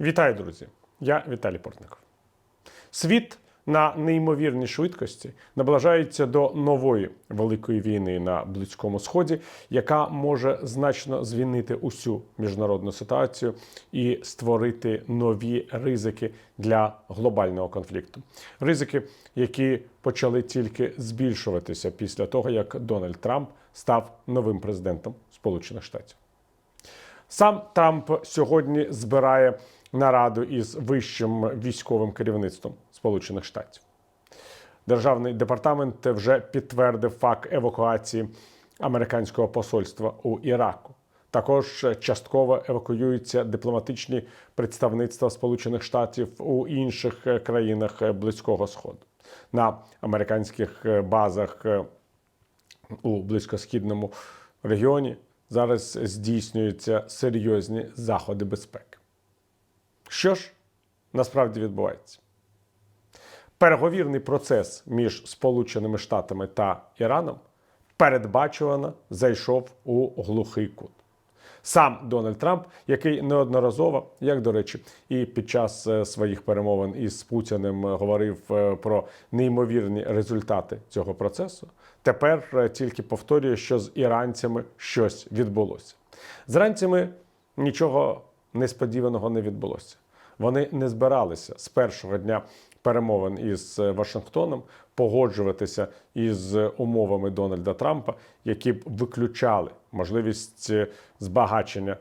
Вітаю, друзі! Я Віталій Портников. Світ на неймовірній швидкості наближається до нової великої війни на Близькому Сході, яка може значно змінити усю міжнародну ситуацію і створити нові ризики для глобального конфлікту. Ризики, які почали тільки збільшуватися після того, як Дональд Трамп став новим президентом Сполучених Штатів. Сам Трамп сьогодні збирає нараду із вищим військовим керівництвом Сполучених Штатів. Державний департамент вже підтвердив факт евакуації американського посольства у Іраку. Також частково евакуюються дипломатичні представництва Сполучених Штатів у інших країнах Близького Сходу. На американських базах у близькосхідному регіоні зараз здійснюються серйозні заходи безпеки. Що ж насправді відбувається? Переговірний процес між Сполученими Штатами та Іраном передбачувано зайшов у глухий кут. Сам Дональд Трамп, який неодноразово, як до речі, і під час е, своїх перемовин із Путіним говорив е, про неймовірні результати цього процесу, тепер е, тільки повторює, що з іранцями щось відбулося. З іранцями нічого несподіваного не відбулося. Вони не збиралися з першого дня перемовин із Вашингтоном погоджуватися із умовами Дональда Трампа, які б виключали можливість збагачення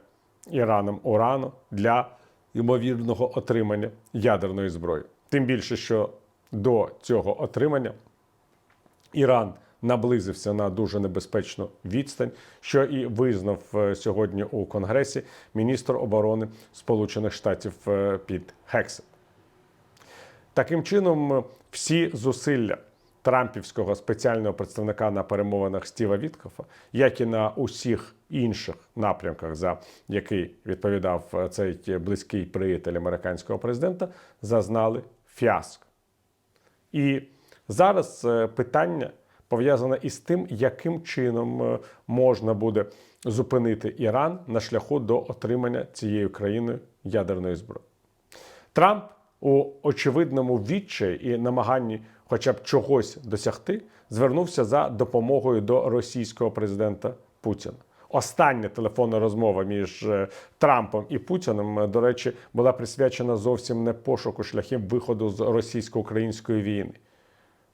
Іраном урану для ймовірного отримання ядерної зброї. Тим більше, що до цього отримання Іран наблизився на дуже небезпечну відстань, що і визнав е, сьогодні у Конгресі міністр оборони Сполучених Штатів е, Піт Хексет. Таким чином, всі зусилля Трампівського спеціального представника на перемовинах Стіва Віткофа, як і на усіх інших напрямках, за який відповідав е, цей близький приятель американського президента, зазнали фіаско. І зараз питання пов'язане із тим, яким чином е, можна буде зупинити Іран на шляху до отримання цією країною ядерної зброї. Трамп у очевидному відчаї і намаганні, хоча б чогось досягти, звернувся за допомогою до російського президента Путіна. Остання телефонна розмова між е, Трампом і Путіним, е, до речі, була присвячена зовсім не пошуку шляхів виходу з російсько-української війни.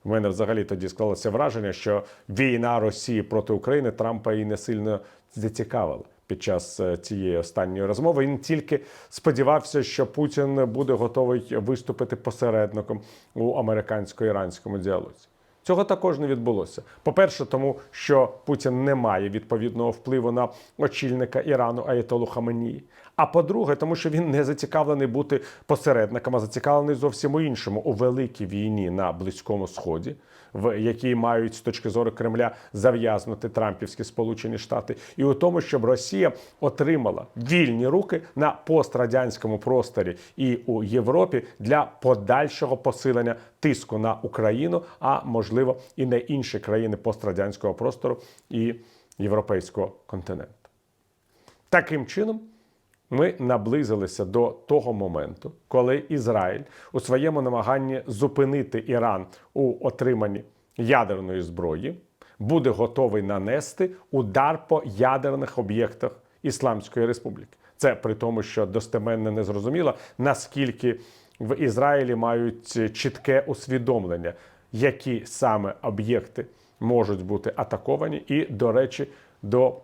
У мене взагалі тоді склалося враження, що війна Росії проти України Трампа і не сильно зацікавила під час е, цієї останньої розмови. Він тільки сподівався, що Путін буде готовий виступити посередником у американсько-іранському діалозі. Цього також не відбулося. По-перше, тому що Путін не має відповідного впливу на очільника Ірану Аятолу Хаменії. А по-друге, тому що він не зацікавлений бути посередником, а зацікавлений зовсім у іншому у великій війні на Близькому Сході, в якій мають з точки зору Кремля зав'язнути Трампівські Сполучені Штати, і у тому, щоб Росія отримала вільні руки на пострадянському просторі і у Європі для подальшого посилення тиску на Україну, а можливо і на інші країни пострадянського простору і європейського континенту. Таким чином. Ми наблизилися до того моменту, коли Ізраїль у своєму намаганні зупинити Іран у отриманні ядерної зброї буде готовий нанести удар по ядерних об'єктах Ісламської Республіки. Це при тому, що достеменно не зрозуміло, наскільки в Ізраїлі мають чітке усвідомлення, які саме об'єкти можуть бути атаковані, і, до речі, до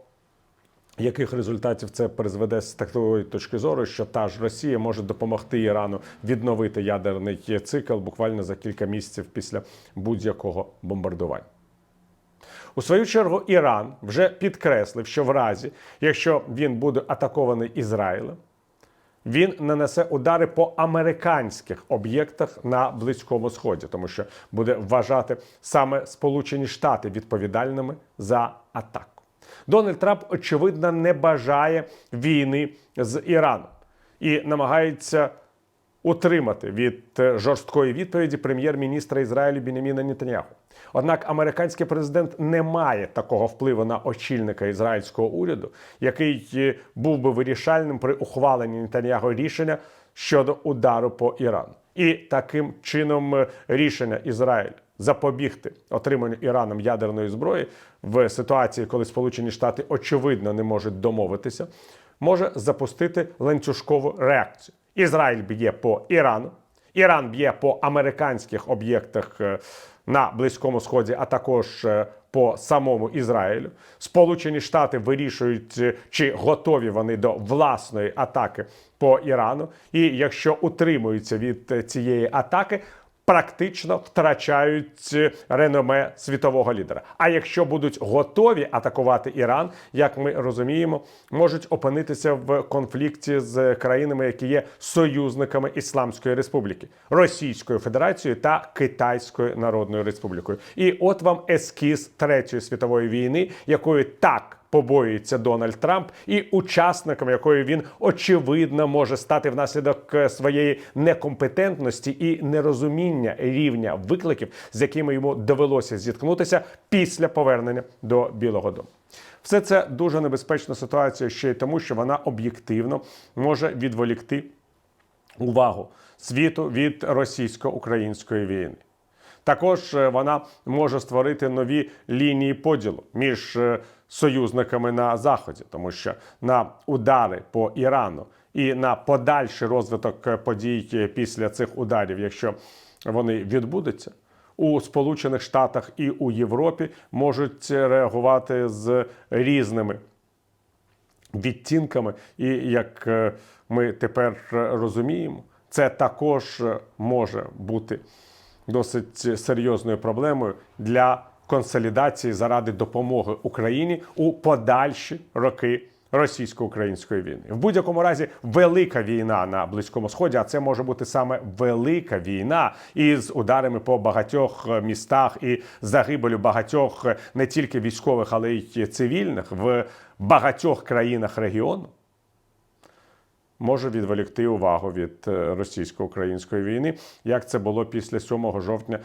яких результатів це призведе з такої точки зору, що та ж Росія може допомогти Ірану відновити ядерний цикл буквально за кілька місяців після будь-якого бомбардування? У свою чергу Іран вже підкреслив, що в разі, якщо він буде атакований Ізраїлем, він нанесе удари по американських об'єктах на Близькому Сході, тому що буде вважати саме Сполучені Штати відповідальними за атаку. Дональд Трамп, очевидно, не бажає війни з Іраном і намагається утримати від е, жорсткої відповіді прем'єр-міністра Ізраїлю Біняміна Нетаньяху. Однак американський президент не має такого впливу на очільника ізраїльського уряду, який е, був би вирішальним при ухваленні Нетаньяху рішення щодо удару по Ірану. І таким чином е, рішення Ізраїль запобігти отриманню Іраном ядерної зброї в ситуації, коли Сполучені Штати очевидно не можуть домовитися, може запустити ланцюжкову реакцію. Ізраїль б'є по Ірану, Іран б'є по американських об'єктах е, на Близькому Сході, а також е, по самому Ізраїлю. Сполучені Штати вирішують, е, чи готові вони до власної атаки по Ірану. І якщо утримуються від цієї атаки, практично втрачають е, реноме світового лідера. А якщо будуть готові атакувати Іран, як ми розуміємо, можуть опинитися в конфлікті з країнами, які є союзниками Ісламської Республіки, Російською Федерацією та Китайською Народною Республікою. І от вам ескіз третьої світової війни, якою так побоюється Дональд Трамп, і учасником якої він очевидно може стати внаслідок е, своєї некомпетентності і нерозуміння рівня викликів, з якими йому довелося зіткнутися після повернення до Білого Дому. Все це дуже небезпечна ситуація ще й тому, що вона об'єктивно може відволікти увагу світу від російсько-української війни. Також е, вона може створити нові лінії поділу між е, союзниками на заході, тому що на удари по Ірану і на подальший розвиток е, подій е, після цих ударів, якщо вони відбудуться, у Сполучених Штатах і у Європі можуть реагувати з різними відтінками, і як е, ми тепер е, розуміємо, це також е, може бути досить серйозною проблемою для консолідації заради допомоги Україні у подальші роки. Російсько-української війни в будь-якому разі велика війна на близькому сході. А це може бути саме велика війна із ударами по багатьох містах і загибелю багатьох не тільки військових, але й цивільних в багатьох країнах регіону може відволікти увагу від е, російсько-української війни, як це було після 7 жовтня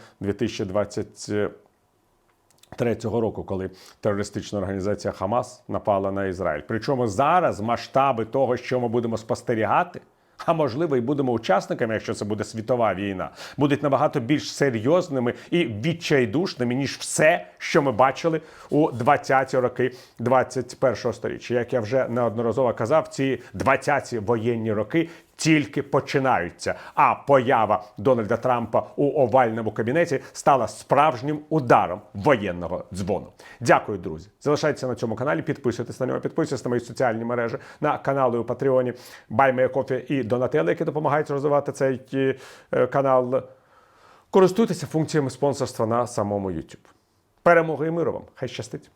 2023 року, коли терористична організація Хамас напала на Ізраїль. Причому зараз масштаби того, що ми будемо спостерігати. А можливо, і будемо учасниками, якщо це буде світова війна, будуть набагато більш серйозними і відчайдушними, ніж все, що ми бачили у 20-ті роки 21-го сторіччя. Як я вже неодноразово казав, ці 20-ті воєнні роки тільки починаються. А поява Дональда Трампа у овальному кабінеті стала справжнім ударом воєнного дзвону. Дякую, друзі. Залишайтеся на цьому каналі, підписуйтесь на нього, підписуйтесь на мої соціальні мережі, на канали у Патреоні, Кофі і Донателли, які допомагають розвивати цей е, канал. Користуйтеся функціями спонсорства на самому YouTube. Перемоги і миру вам! Хай щастить!